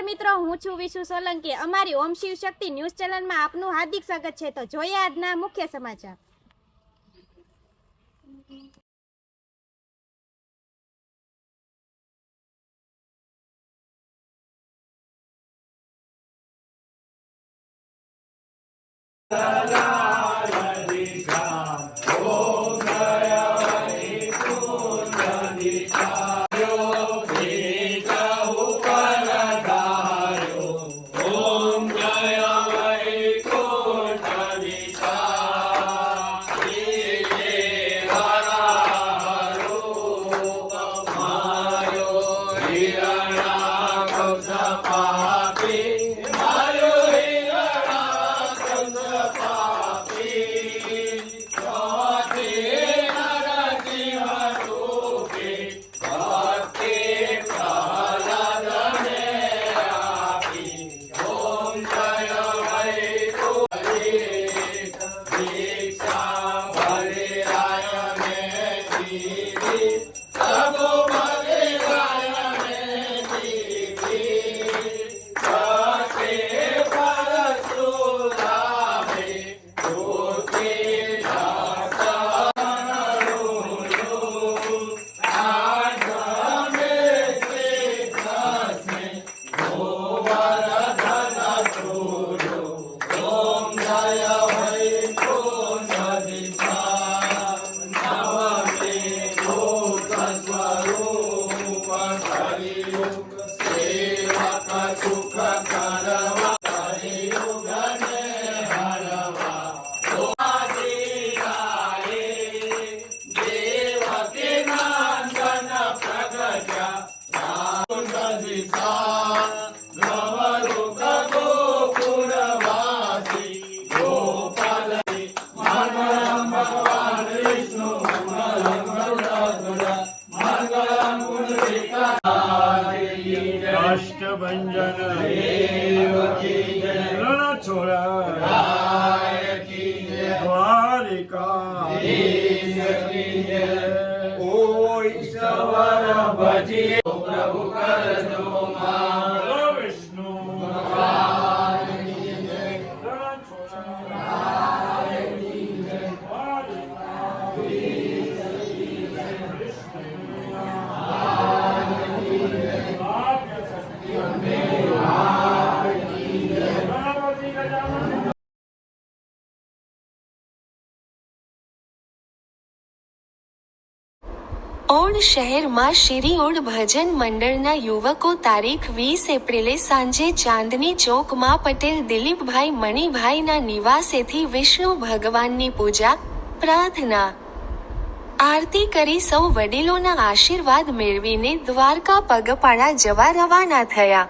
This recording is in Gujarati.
નમસ્કાર મિત્રો, હું છું વિશુ સોલંકી. અમારી ઓમ શિવ શક્તિ ન્યૂઝ ચેનલમાં આપનું હાર્દિક સ્વાગત છે. તો જોઈએ આજના મુખ્ય સમાચાર. world. કાષ્ટભંજન રણછોડ દ્વારિકા બોલો ઓડ શહેરમાં શિરીઓડ ભજન મંડળના યુવકો તારીખ વીસ એપ્રિલે સાંજે ચાંદની ચોકમાં પટેલ દિલીપભાઈ મણિભાઈના નિવાસેથી વિષ્ણુ ભગવાનની પૂજા, પ્રાર્થના. આરતી કરી સૌ વડીલોના આશીર્વાદ મેળવીને દ્વારકા પગપાળા જવા રવાના થયા.